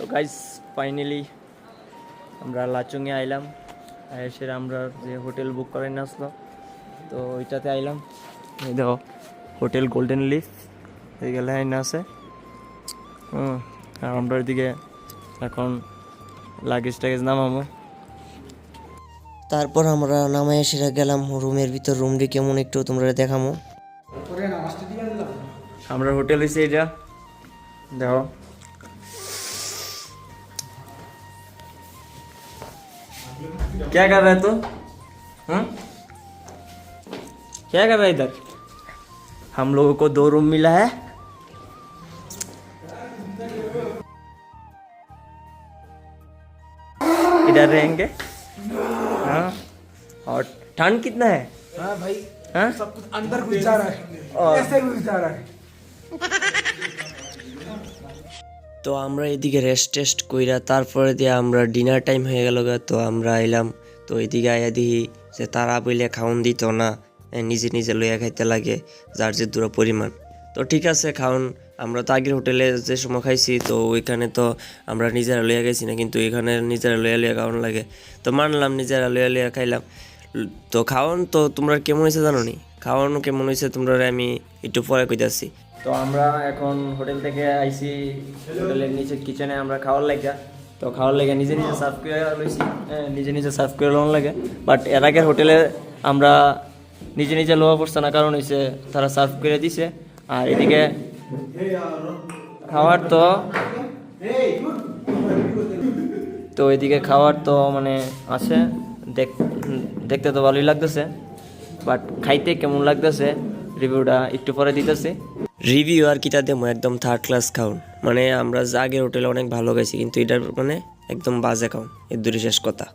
তো guys finally আমরা লাচুংয়ে আইলাম। এসে আমরা যে হোটেল বুক করে নিয়ে আসলো তো ওইটাতে আইলাম। এই দেখো হোটেল গোল্ডেন লিফ এই গেলে আইনা আছে। হুম আর আমরা ওইদিকে এখন লাগেজ টাগেজ নামাবো তারপর আমরা নামে এসে গেলাম রুমের ভিতর। রুমটি কেমন একটু তোমরা দেখামো। আমরা হোটেল হয়েছে এটা দেখো क्या कर रहा है तू? हाँ? क्या कर रहा है इधर? हम लोगों को दो रूम मिला है। इधर रहेंगे। हाँ? और ठंड कितना है? हाँ भाई हाँ? सब कुछ अंदर घुस जा रहा है। और ऐसे घुस जा रहा है। তো আমরা এদিকে রেস্ট টেস্ট কইরা তারপরে দিয়ে আমরা ডিনার টাইম হয়ে গেল তো আমরা আইলাম। তো এদিকে আয়া দিই যে তারা বইলে খাওন দিত না নিজে নিজে লইয়া খাইতে লাগে, যার যে দূর পরিমাণ। তো ঠিক আছে, খাওন, আমরা তো আগের হোটেলে যে সময় খাইছি, তো ওইখানে তো আমরা নিজেরা লইয়া গেছি না, কিন্তু এখানে নিজেরা লইয়া লইয়া খাওয়ান লাগে। তো মানলাম, নিজেরা লইয়া লইয়া খাইলাম। তো খাওয়ান তো তোমরা কেমন হয়েছে জানো নি খাওয়ানো কেমন হয়েছে তোমরা আমি একটু পরে কইতাছি। তো আমরা এখন হোটেল থেকে আইসি হোটেলের নিচে কিচেনে আমরা খাওয়ার লাগা তো খাওয়ার লাগে নিজে নিজে সার্ভ করে লইছি হ্যাঁ নিজে নিজে সার্ভ করে লোন লাগে বাট এর আগের হোটেলে আমরা নিজে নিজে লোয়া পড়ছে না, কারণ হয়েছে তারা সার্ভ করে দিছে। আর এদিকে খাওয়ার তো তো এদিকে খাওয়ার তো মানে আছে, দেখ দেখতে তো ভালোই লাগতেছে। বাট খাইতে কেমন লাগতেছে? রিভিউটা একটু পরে দিতেছি। রিভিউ আর কিটা দেবো, একদম থার্ড ক্লাস খাউন মানে আমরা আগের হোটেলে অনেক ভালো গেছি কিন্তু এটার মানে একদম বাজে খাউন এর দূরে শেষ কথা।